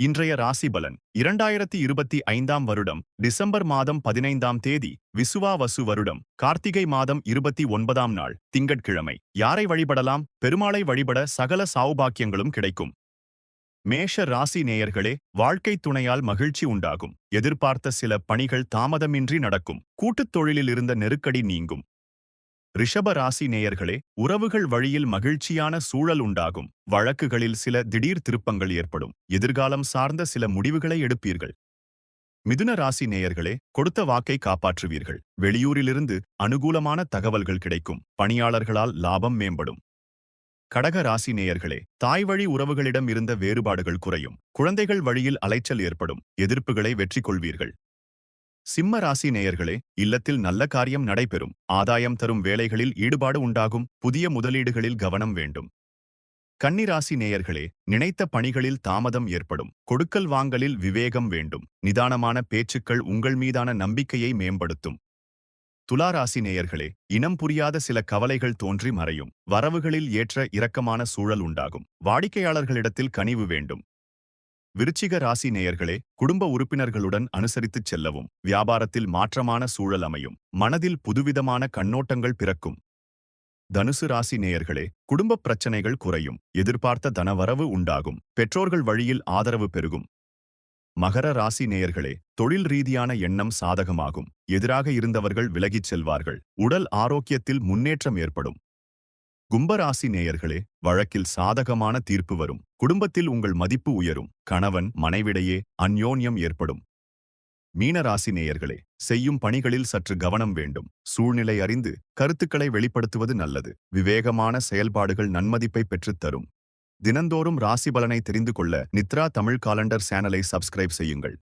இன்றைய ராசி பலன். இரண்டாயிரத்தி இருபத்தி ஐந்தாம் வருடம் டிசம்பர் மாதம் பதினைந்தாம் தேதி விசுவாவசு வருடம். கார்த்திகை மாதம் இருபத்தி ஒன்பதாம் நாள் திங்கட்கிழமை. யாரை வழிபடலாம்? பெருமாளை வழிபட சகல சாவுபாக்கியங்களும் கிடைக்கும். மேஷ ராசி நேயர்களே வாழ்க்கை துணையால் மகிழ்ச்சி உண்டாகும். எதிர்பார்த்த சில பணிகள் தாமதமின்றி நடக்கும். கூட்டுத் தொழிலில் இருந்த நெருக்கடி நீங்கும். ரிஷப ராசி நேயர்களே உறவுகள் வழியில் மகிழ்ச்சியான சூழல் உண்டாகும். வழக்குகளில் சில திடீர் திருப்பங்கள் ஏற்படும். எதிர்காலம் சார்ந்த சில முடிவுகளை எடுப்பீர்கள். மிதுன ராசி நேயர்களே கொடுத்த வாக்கை காப்பாற்றுவீர்கள். வெளியூரிலிருந்து அனுகூலமான தகவல்கள் கிடைக்கும். பணியாளர்களால் லாபம் மேம்படும். கடக ராசி நேயர்களே தாய் வழி உறவுகளிடம் இருந்த வேறுபாடுகள் குறையும். குழந்தைகள் வழியில் அலைச்சல் ஏற்படும். எதிர்ப்புகளை வெற்றி கொள்வீர்கள் சிம்ம ராசி நேயர்களே இல்லத்தில் நல்ல காரியம் நடைபெறும். ஆதாயம் தரும் வேலைகளில் ஈடுபாடு உண்டாகும். புதிய முதலீடுகளில் கவனம் வேண்டும். கன்னிராசி நேயர்களே நினைத்த பணிகளில் தாமதம் ஏற்படும். கொடுக்கல் வாங்கலில் விவேகம் வேண்டும். நிதானமான பேச்சுக்கள் உங்கள் மீதான நம்பிக்கையை மேம்படுத்தும். துளாராசி நேயர்களே இனம் புரியாத சில கவலைகள் தோன்றி மறையும். வரவுகளில் ஏற்ற இரக்கமான சூழல் உண்டாகும். வாடிக்கையாளர்களிடத்தில் கனிவு வேண்டும். விருச்சிக ராசி நேயர்களே குடும்ப உறுப்பினர்களுடன் அனுசரித்துச் செல்லவும். வியாபாரத்தில் மாற்றமான சூழல் அமையும். மனதில் புதுவிதமான கண்ணோட்டங்கள் பிறக்கும். தனுசு ராசி நேயர்களே குடும்பப் பிரச்சனைகள் குறையும். எதிர்பார்த்த தனவரவு உண்டாகும். பெற்றோர்கள் வழியில் ஆதரவு பெருகும். மகர ராசி நேயர்களே தொழில் ரீதியான எண்ணம் சாதகமாகும். எதிராக இருந்தவர்கள் விலகிச் செல்வார்கள். உடல் ஆரோக்கியத்தில் முன்னேற்றம் ஏற்படும். கும்பராசி நேயர்களே வழக்கில் சாதகமான தீர்ப்பு வரும். குடும்பத்தில் உங்கள் மதிப்பு உயரும். கணவன் மனைவிடையே அந்யோன்யம் ஏற்படும். மீனராசி நேயர்களே செய்யும் பணிகளில் சற்று கவனம் வேண்டும். சூழ்நிலை அறிந்து கருத்துக்களை வெளிப்படுத்துவது நல்லது. விவேகமான செயல்பாடுகள் நன்மதிப்பை பெற்றுத் தரும். தினந்தோறும் ராசி பலனை தெரிந்து கொள்ள நித்ரா தமிழ் காலண்டர் சேனலை சப்ஸ்கிரைப் செய்யுங்கள்.